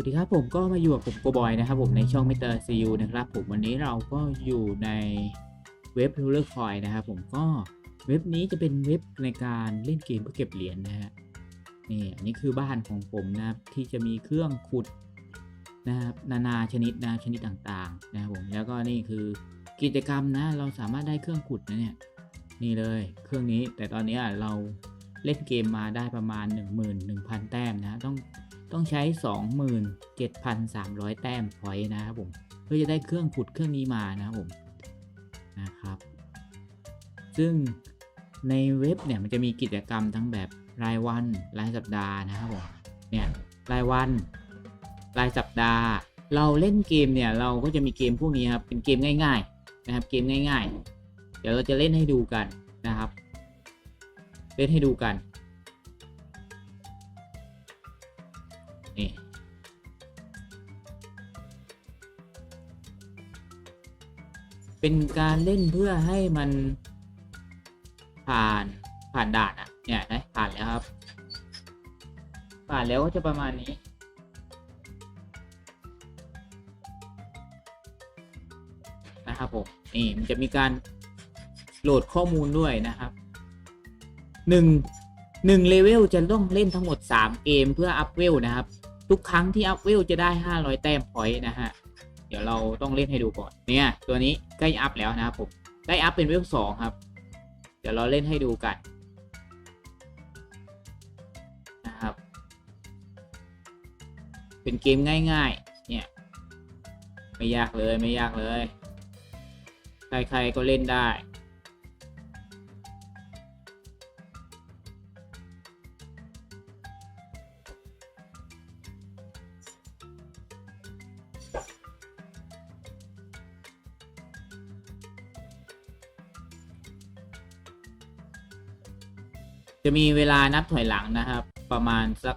วัสดีครับผมก็มาอยู่กับผมโกบอยนะครับผมในช่องมิเตอร์ซีูนะครับผมวันนี้เราก็อยู่ในเว็บ r o l l e r Coin นะครับผมก็เว็บนี้จะเป็นเว็บในการเล่นเกมเพื่อเก็บเหรียญนะฮะนี่อันนี้คือบ้านของผมนะครับที่จะมีเครื่องขุดนะครับนานาชนิดนะชนิดต่างๆนะครับผมแล้วก็นี่คือกิจกรรมนะเราสามารถได้เครื่องขุดนะเนี่ยนี่เลยเครื่องนี้แต่ตอนนี้เราเล่นเกมมาได้ประมาณ 11,000 แต้มนะต้อง ต้องใช้ 27,300 แต้มพอยต์นะครับผม เพื่อจะได้เครื่องขุดเครื่องนี้มานะครับผมนะครับ ซึ่งในเว็บเนี่ยมันจะมีกิจกรรมทั้งแบบรายวันรายสัปดาห์นะครับผมเนี่ยรายวัน รายสัปดาห์ เราเล่นเกมเนี่ยเราก็จะมีเกมพวกนี้ครับเป็นเกมง่าย ๆนะครับเกมง่าย ๆ เดี๋ยวเราจะเล่นให้ดูกันนะครับ เล่นให้ดูกัน เป็นการเล่นเพื่อให้มันผ่านผ่านด่านอะเนี่ยนะผ่านแล้วครับ ผ่านแล้วก็จะประมาณนี้ นะครับผมนี่มันจะมีการโหลดข้อมูลด้วยนะครับหนึ่งหนึ่งเลเวลจะต้องเล่นทั้งหมด 3 เกมเพื่ออัพเวลนะครับ ทุกครั้งที่อัพเวลจะได้ 500 แต้มพอยต์นะฮะ เดี๋ยวเราต้องเล่นให้ดูก่อน เนี่ย ตัวนี้ใกล้อัพแล้วนะครับผมได้อัพเป็นเวลสองครับ เดี๋ยวเราเล่นให้ดูกันนะครับ เป็นเกมง่ายๆ เนี่ย ไม่ยากเลยไม่ยากเลย ใครๆก็เล่นได้ จะมีเวลานับถอยหลังนะครับ ประมาณสัก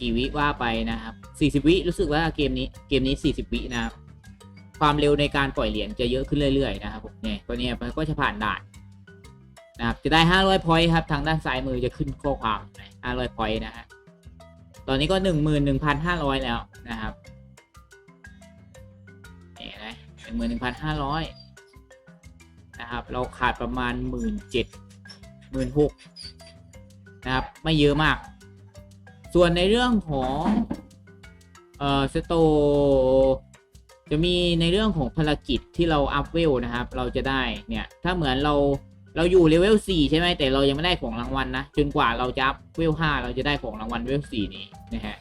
กี่วิว่าไปนะครับ 40 วิรู้สึกว่าเกมนี้เกมนี้ 40 วินะครับ ความเร็วในการปล่อยเหรียญจะเยอะขึ้นเรื่อยๆนะครับผมเนี่ยตัวเนี้ยมันก็จะผ่านด่านนะครับจะได้ 500พอยต์ครับ ทางด้านซ้ายมือจะขึ้นข้อความ500พอยต์นะฮะตอนนี้ก็ 11,500 แล้วนะครับนี่นะ11,500นะครับ เราขาดประมาณ 17,000 หมื่นหกนะครับ ไม่เยอะมาก ส่วนในเรื่องของเอ่อสโตจะมีในเรื่องของภารกิจที่เราอัพเวลนะครับ เราจะได้เนี่ย ถ้าเหมือนเราเราอยู่เลเวล4ใช่ไหมแต่เรายังไม่ได้ของรางวัลนะจนกว่าเราจะอัพเวล5เราจะได้ของรางวัลเวล4นี้นะฮะ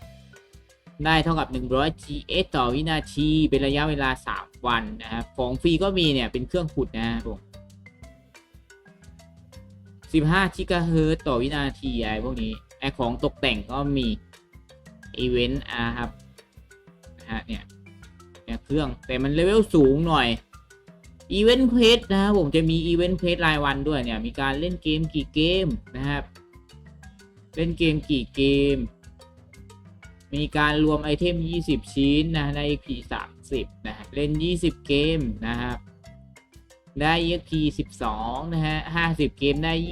ได้เท่ากับ 100 GS ต่อวินาที เป็นระยะเวลา 3 วันนะครับของฟรีก็มีเนี่ยเป็นเครื่องขุดนะครับผม 15ชิกะเฮิรตซ์ต่อวินาทีอะไรพวกนี้ไอของตกแต่งก็มีอีเวนต์อะครับนะฮะเนี่ยเนี่ยเครื่องแต่มันเลเวลสูงหน่อยอีเวนต์เพจนะครับผมจะมีอีเวนต์เพจรายวันด้วยเนี่ยมีการเล่นเกมกี่เกมนะครับ เล่นเกมกี่เกม มีการรวมไอเทม 20 ชิ้นนะใน EP 30นะฮะเล่น 20 เกมนะครับ ได้ EXP 12 นะฮะ 50 เกมได้ 25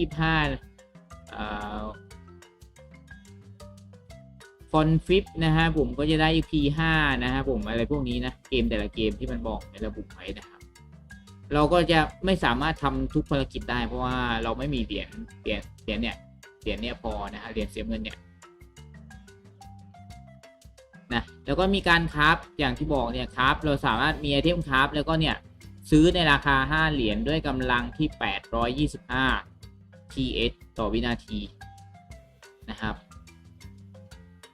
ฟอนฟิปนะฮะ ผมก็จะได้ EXP 5นะฮะผมอะไรพวกนี้นะ เกมแต่ละเกมที่มันบอกในระบุไว้นะครับ เราก็จะไม่สามารถทำทุกภารกิจได้ เพราะว่าเราไม่มีเหรียญ เหรียญ เหรียญเนี่ย เหรียญเนี่ยพอนะฮะ เหรียญเสียเงินเนี่ยนะแล้วก็มีการคราฟอย่างที่บอกเนี่ยคราฟเราสามารถมีไอเทมคราฟแล้วก็เนี่ย ซื้อในราคา 5 เหรียญด้วยกำลังที่ 825 TS ต่อวินาทีนะครับ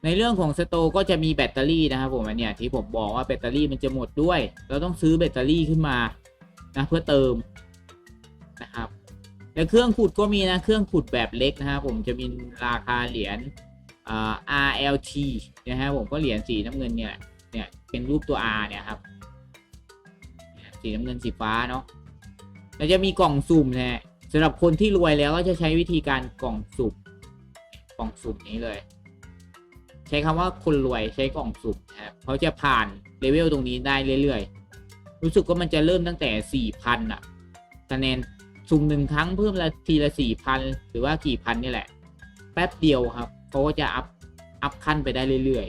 ในเรื่องของสโตก็จะมีแบตเตอรี่นะครับผมอันเนี้ยที่ผมบอกว่าแบตเตอรี่มันจะหมดด้วย เราต้องซื้อแบตเตอรี่ขึ้นมานะเพื่อเติมนะครับแล้วเครื่องขุดก็มีนะเครื่องขุดแบบเล็กนะครับผมจะมีราคาเหรียญอ่า RLT นะฮะผมก็เหรียญสีน้ำเงินเนี่ยเนี่ยเป็นรูปตัว R เนี่ยครับ สีน้ำเงินสีฟ้าเนาะแล้วจะมีกล่องสุ่มนะฮะสำหรับคนที่รวยแล้วก็จะใช้วิธีการกล่องสุ่มกล่องสุ่มนี้เลย ใช้คำว่าคนรวยใช้กล่องสุ่มนะครับเขาจะผ่านเลเวลตรงนี้ได้เรื่อยๆ รู้สึกว่ามันจะเริ่มตั้งแต่สี่พันอะคะแนนสุ่มหนึ่งครั้งเพิ่มละทีละสี่พันหรือว่ากี่พันนี่แหละ แป๊บเดียวครับเขาก็จะอัพอัพขั้นไปได้เรื่อย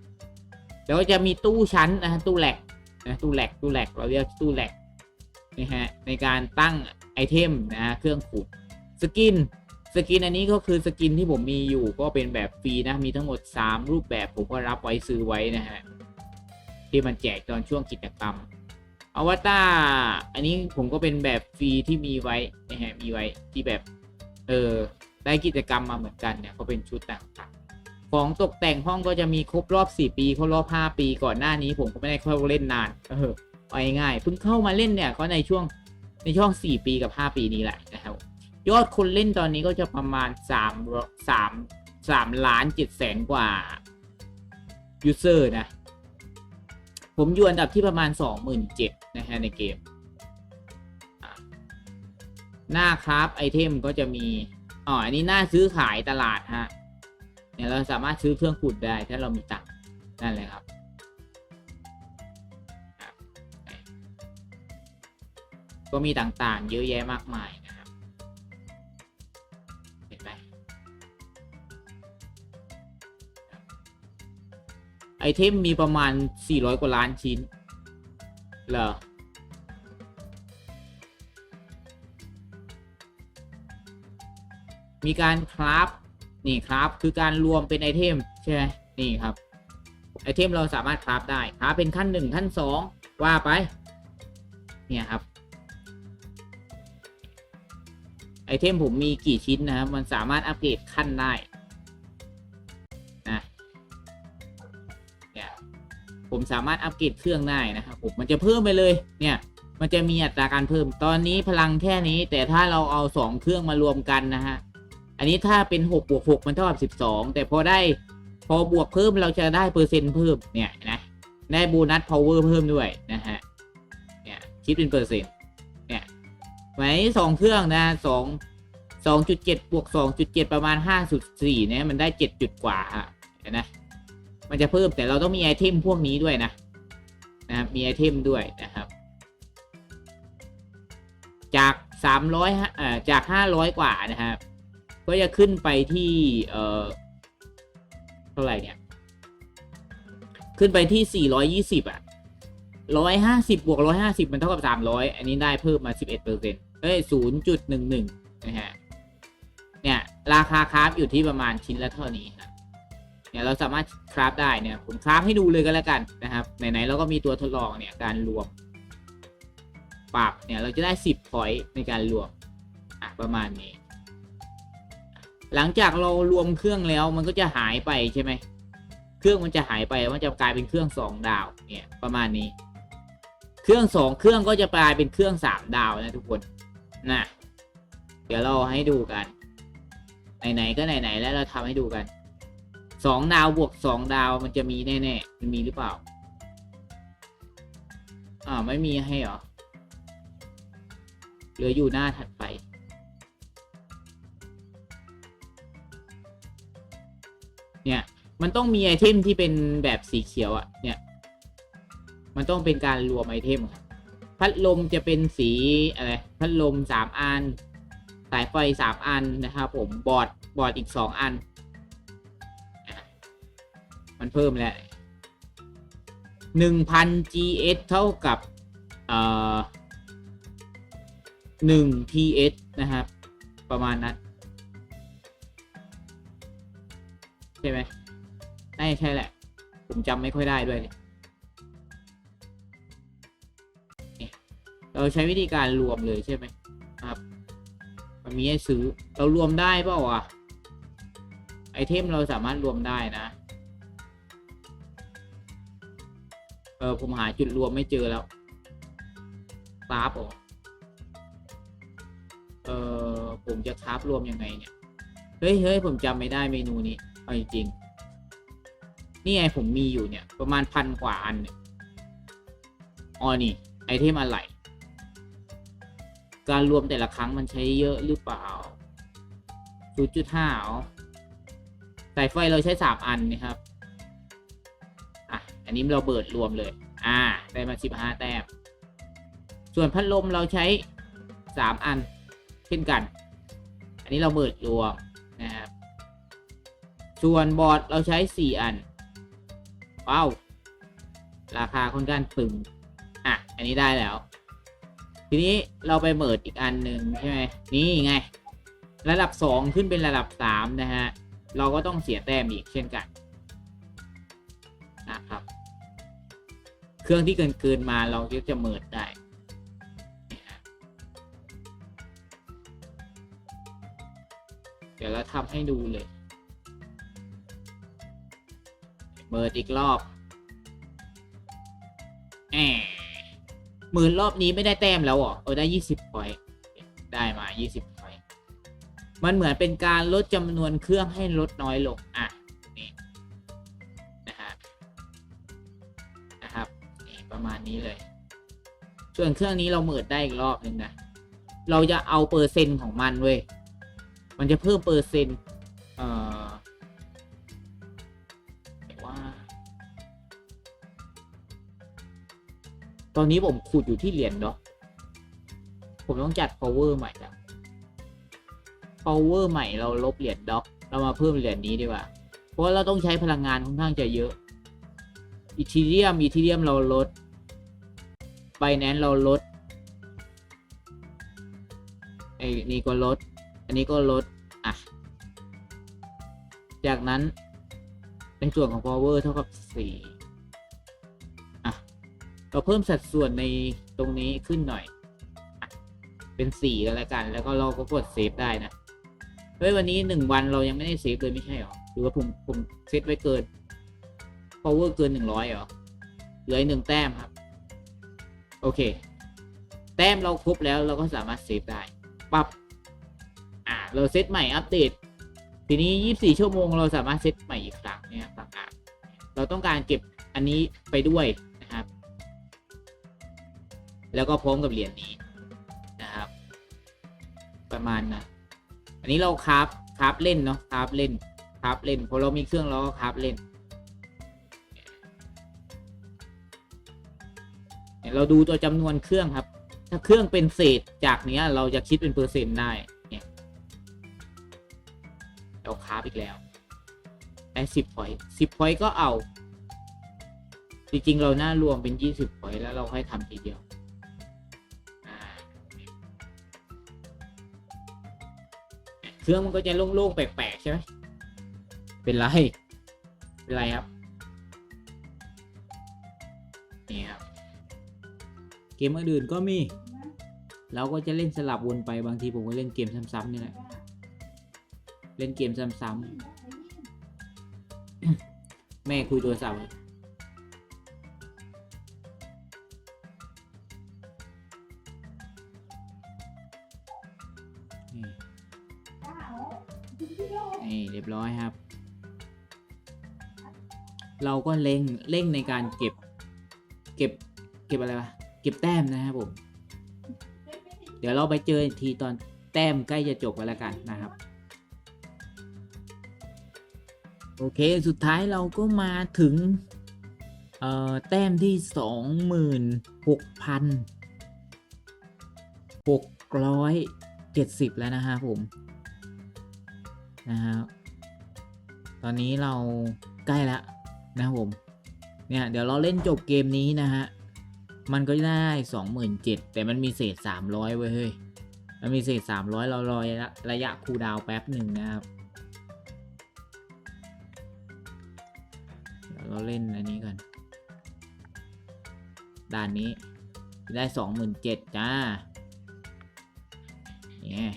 ๆ แล้วก็จะมีตู้ชั้นนะฮะตู้แหลก นะตู้แหลกตู้แหลกเราเรียกตู้แหลกนะฮะในการตั้งไอเทมนะฮะเครื่องขุดสกินสกินอันนี้ก็คือสกินที่ผมมีอยู่ก็เป็นแบบฟรีนะมีทั้งหมด 3 รูปแบบผมก็รับไว้ซื้อไว้นะฮะที่มันแจกตอนช่วงกิจกรรมอวตารอันนี้ผมก็เป็นแบบฟรีที่มีไว้นะฮะมีไว้ที่แบบเออได้กิจกรรมมาเหมือนกันเนี่ยก็เป็นชุดต่าง ของตกแต่งห้องก็จะมีครบรอบ 4 ปีครบรอบ 5 ปีก่อนหน้านี้ผมก็ไม่ได้เข้าเล่นนานเออเอาง่ายๆเพิ่งเข้ามาเล่นเนี่ยก็ในช่วงในช่วง 4 ปีกับ 5 ปีนี้แหละนะครับยอดคนเล่นตอนนี้ก็จะประมาณ 3 3 3ล้าน7แสนกว่ายูเซอร์นะ ผมอยู่อันดับที่ประมาณ 27,000นะฮะในเกม หน้าคราฟไอเทมก็จะมีอ๋ออันนี้หน้าซื้อขายตลาดฮะ เนี่ยเราสามารถซื้อเครื่องขุดได้ถ้าเรามีตังค์นั่นเลยครับครับก็มีต่างๆ เยอะแยะมากมายนะครับ เห็นไหมไอเทมมีประมาณ 400 กว่าล้านชิ้น เหรอ มีการคราฟ นี่ครับคือการรวมเป็นไอเทมใช่ไหมนี่ครับไอเทมเราสามารถคราฟได้คราฟเป็นขั้นหนึ่งขั้นสองว่าไป เนี่ยครับ ไอเทมผมมีกี่ชิ้นนะครับ มันสามารถอัปเกรดขั้นได้นะเนี่ยผมสามารถอัปเกรดเครื่องได้นะครับผมมันจะเพิ่มไปเลย เนี่ยมันจะมีอัตราการเพิ่มตอนนี้พลังแค่นี้ แต่ถ้าเราเอาสองเครื่องมารวมกันนะฮะ อันนี้ถ้าเป็น6บวก6มันเท่ากับ12 แต่พอได้พอบวกเพิ่มเราจะได้เปอร์เซ็นต์เพิ่มเนี่ยนะได้โบนัสพาวเวอร์เพิ่มด้วยนะฮะเนี่ยคิดเป็นเปอร์เซ็นต์เนี่ยไหมสองเครื่องนะสองสองจุดเจ็ดบวกสองจุดเจ็ดประมาณห้าจุดสี่เนี่ยมันได้เจ็ดจุดกว่าฮะนะมันจะเพิ่มแต่เราต้องมีไอเทมพวกนี้ด้วยนะนะครับมีไอเทมด้วยนะครับ จากสามร้อยอ่าจากห้าร้อยกว่านะครับ ก็จะขึ้นไปที่เอ่อเท่าไหร่เนี่ย ขึ้นไปที่ 420 อะ 150 บวก 150 มันเท่ากับ 300 อันนี้ได้เพิ่มมา 11เปอร์เซ็นต์เอ้ย0.11 นะฮะ เนี่ย ราคาคราฟอยู่ที่ประมาณชิ้นละเท่านี้ครับเนี่ยเราสามารถคราฟได้เนี่ย ผมคราฟให้ดูเลยก็แล้วกันนะครับ ไหนๆเราก็มีตัวทดลองเนี่ยการรวมปรับเนี่ยเราจะได้ 10 พอยต์ในการรวมอะประมาณนี้ หลังจากเรารวมเครื่องแล้วมันก็จะหายไปใช่ไหมเครื่องมันจะหายไปมันจะกลายเป็นเครื่องสองดาวเนี่ยประมาณนี้ เครื่องสองเครื่องก็จะกลายเป็นเครื่องสามดาวนะทุกคนนะเดี๋ยวเราให้ดูกันไหนๆก็ไหนๆแล้วเราทำให้ดูกันสองดาวบวกสองดาวมันจะมีแน่ๆมันมีหรือเปล่าอ่าไม่มีให้เหรอเหลืออยู่หน้าถัดไป เนี่ย มันต้องมีไอเทมที่เป็นแบบสีเขียวอะ่ะ เนี่ย มันต้องเป็นการรวมไอเทมครับพัดลมจะเป็นสีอะไร พัดลมสามอัน สายไฟสามอันนะครับผม บอร์ด บอร์ดอีกสองอัน มันเพิ่มแล้วหนึ่งพัน GS เท่ากับเอ่อหนึ่ง TS นะครับ ประมาณนั้น ช่ไหมน่าจะใช่แหละ ผมจำไม่ค่อยได้ด้วยนี่นี่เราใช้วิธีการรวมเลยใช่ไหมครับ มันมีให้ซื้อ เรารวมได้เปล่าอะ ไอเทมเราสามารถรวมได้นะ เออผมหาจุดรวมไม่เจอแล้วคราฟเหรอเออผมจะคราฟรวมยังไงเนี่ย เฮ้ยเฮ้ยผมจำไม่ได้เมนูนี้ เอาจริงๆนี่ไงผมมีอยู่เนี่ย ประมาณพันกว่าอันเนี่ยอ๋อนี่ ไอเทมอะไร การรวมแต่ละครั้งมันใช้เยอะหรือเปล่า 0.5อ๋อสายไฟเราใช้ 3 อันนะครับ อะ อันนี้เราเบิดรวมเลย อ่า ได้มา 15 แต้ม ส่วนพัดลมเราใช้ 3 อันเช่นกัน อันนี้เราเบิดรวม ส่วนบอร์ดเราใช้ 4 อัน ว้าว ราคาค่อนข้างตึง อะ อันนี้ได้แล้ว ทีนี้เราไปเมิดอีกอันหนึ่งใช่ไหมนี่ไง ระดับสองขึ้นเป็นระดับสามนะฮะ เราก็ต้องเสียแต้มอีกเช่นกัน นะครับ เครื่องที่เกินเกินมาเราก็จะเมิดได้เดี๋ยวเราทำให้ดูเลย เมิดอีกรอบแหมหมื่นรอบนี้ไม่ได้แต้มแล้วเหรอเออได้ยี่สิบพอยได้มายี่สิบพอยมันเหมือนเป็นการลดจำนวนเครื่องให้ลดน้อยลง อะ นี่ นะฮะนะครับนี่ประมาณนี้เลย ส่วนเครื่องนี้เราเมิดได้อีกรอบหนึ่งนะ เราจะเอาเปอร์เซ็นต์ของมันเว้ย มันจะเพิ่มเปอร์เซ็นต์ เอ่อ ตอนนี้ผมขุดอยู่ที่เหรียญเนาะผมต้องจัด power ใหม่แล้ว power ใหม่เราลบเหรียญด็อก เรามาเพิ่มเหรียญนี้ดีกว่า เพราะเราต้องใช้พลังงานค่อนข้างจะเยอะอีทีเรียมอีทีเรียมเราลดไบแนนเราลดไอ้นี่ก็ลด อันนี้ก็ลด อะ จากนั้นในส่วนของ power เท่ากับสี่ เราเพิ่มสัดส่วนในตรงนี้ขึ้นหน่อยอเป็นสี่แล้วกัน แล้วก็เราก็กดเซฟได้นะ เฮ้ย วันนี้หนึ่งวันเรายังไม่ได้เซฟเลยไม่ใช่หรอ หรือว่าผมผมเซตไว้เกิน power เกินหนึ่งร้อยหรอ เหลือหนึ่งแต้มครับ โอเค แต้มเราครบแล้วเราก็สามารถเซฟได้ ปับ๊บ อ่า เราเซตใหม่อัปเดต ทีนี้24ชั่วโมงเราสามารถเซตใหม่อีกครั้งเนี่ยต่างหากเราต้องการเก็บอันนี้ไปด้วย แล้วก็พร้อมกับเหรียญนี้นะครับ ประมาณนะอันนี้เราคราฟคราฟเล่นเนาะคราฟเล่นคราฟเล่นพอเรามีเครื่องเราก็คราฟเล่นเนี่ยเราดูตัวจำนวนเครื่องครับ ถ้าเครื่องเป็นเศษจากเนี้ย เราจะคิดเป็นเปอร์เซ็นต์ได้เนี่ยเราคราฟอีกแล้วได้สิบพอยสิบพอยก็เอา จริงๆ เราน่ารวมเป็นยี่สิบพอยแล้วเราค่อยทำทีเดียว เครื่องมันก็จะโล่งๆแปลกๆใช่ไหมเป็นไร เป็นไรครับ นี่ครับ เกมอื่นๆก็มี เราก็จะเล่นสลับวนไปบางทีผมก็เล่นเกมซ้ำๆนี่แหละ เล่นเกมซ้ำๆแม่คุยโทรศัพท์ บร้อยครับ เราก็เร่งเร่งในการเก็บ เก็บเก็บอะไรวะเก็บแต้มนะครับผม เดี๋ยวเราไปเจออีกทีตอนแต้มใกล้จะจบกันแล้วกันนะครับ โอเคสุดท้ายเราก็มาถึงเอ่อแต้มที่สองหมื่นหกพันหกร้อยเจ็ดสิบแล้วนะฮะผม นะครับ ตอนนี้เราใกล้แล้วนะครับผม เนี่ยเดี๋ยวเราเล่นจบเกมนี้นะฮะ มันก็ได้สองหมื่นเจ็ดแต่มันมีเศษสามร้อยเว้ยเฮ้ย มันมีเศษสามร้อยเรารอระยะระยะคูดาวแป๊บหนึ่งนะครับเดี๋ยวเราเล่นอันนี้กันด่านนี้ได้สองหมื่นเจ็ดจ้าเนี่ย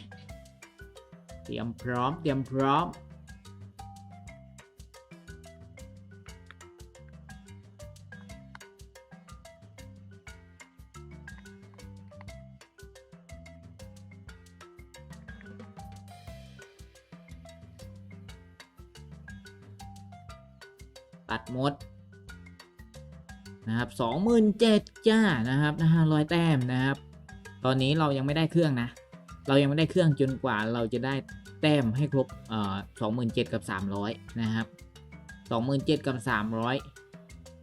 เตรียมพร้อม เตรียมพร้อม ตัดหมดนะครับสองหมื่นเจ็ดจ้านะครับนะฮะร้อยแต้มนะครับ ตอนนี้เรายังไม่ได้เครื่องนะ เรายังไม่ได้เครื่องจนกว่าเราจะได้แต้มให้ครบเอ่อสองหมื่นเจ็ดกับสามร้อยนะครับสองหมื่นเจ็ดกับสามร้อย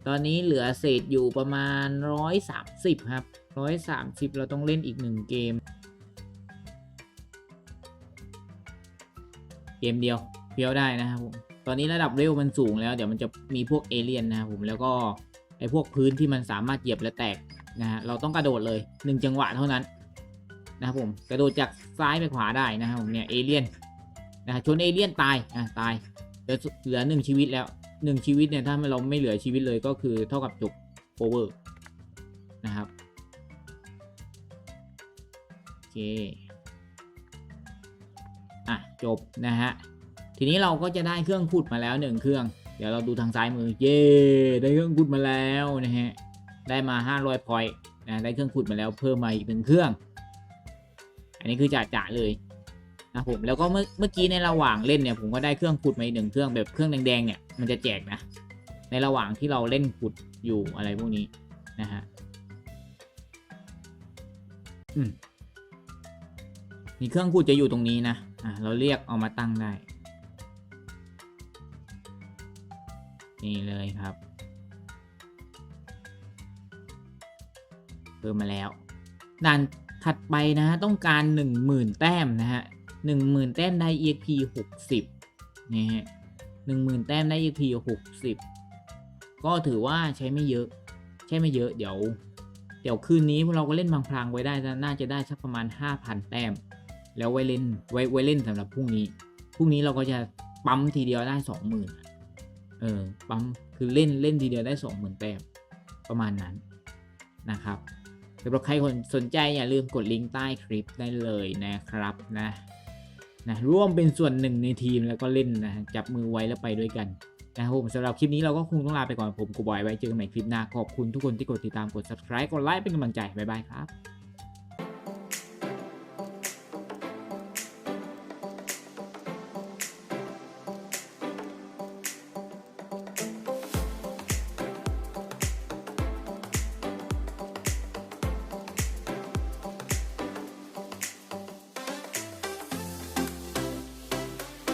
ตอนนี้เหลือเศษอยู่ประมาณร้อยสามสิบครับร้อยสามสิบเราต้องเล่นอีกหนึ่งเกม เกมเดียวเพียวได้นะครับผม ตอนนี้ระดับเร็วมันสูงแล้ว เดี๋ยวมันจะมีพวกเอเลี่ยนนะครับผมแล้วก็ไอ้พวกพื้นที่มันสามารถเหยียบและแตกนะฮะเราต้องกระโดดเลยหนึ่งจังหวะเท่านั้นนะครับผมกระโดดจากซ้ายไปขวาได้นะครับผมเนี่ยเอเลี่ยนนะฮะชนเอเลี่ยนตายอะตายเหลือเหลือหนึ่งชีวิตแล้วหนึ่งชีวิตเนี่ยถ้าเราไม่เหลือชีวิตเลยก็คือเท่ากับจบโอเวอร์นะครับโอเคอะจบนะฮะ ทีนี้เราก็จะได้เครื่องขุดมาแล้วหนึ่งเครื่อง เดี๋ยวเราดูทางซ้ายมือ เย้ได้เครื่องขุดมาแล้วนะฮะ ได้มา 500พอยต์นะ ได้เครื่องขุดมาแล้วเพิ่มมาอีกหนึ่งเครื่อง อันนี้คือจ่าจ่าเลยนะผม แล้วก็เมื่อเมื่อกี้ในระหว่างเล่นเนี่ยผมก็ได้เครื่องขุดมาอีกหนึ่งเครื่องแบบเครื่องแดงๆเนี่ยมันจะแจกนะ ในระหว่างที่เราเล่นขุดอยู่อะไรพวกนี้นะฮะอืมมีเครื่องขุดจะอยู่ตรงนี้นะ อะเราเรียกเอามาตั้งได้ นี่เลยครับ เพิ่มมาแล้ว ด่านถัดไปนะฮะต้องการ 10,000 แต้มนะฮะ10,000 แต้มได้ EXP 60นี่ฮะ10,000 แต้มได้ EXP 60 ก็ถือว่าใช้ไม่เยอะ ใช้ไม่เยอะเดี๋ยว เดี๋ยวคืนนี้เราก็เล่นบางพลางไว้ได้ น่าจะได้สักประมาณ 5,000 แต้ม แล้วไว้เล่นไว้ไว้เล่นสำหรับพรุ่งนี้พรุ่งนี้เราก็จะปั๊มทีเดียวได้สองหมื่น เออปั๊มคือเล่นเล่นทีเดียวได้สองหมื่นแต้มประมาณนั้นนะครับสำหรับใครคนสนใจอย่าลืมกดลิงก์ใต้คลิปได้เลยนะครับนะนะร่วมเป็นส่วนหนึ่งในทีมแล้วก็เล่นนะจับมือไว้แล้วไปด้วยกันนะครับผมสำหรับคลิปนี้เราก็คงต้องลาไปก่อนผมกูบอยไว้เจอกันใหม่คลิปหน้าขอบคุณทุกคนที่กดติดตามกด subscribe กดไลค์เป็นกำลังใจบ๊ายบายครับ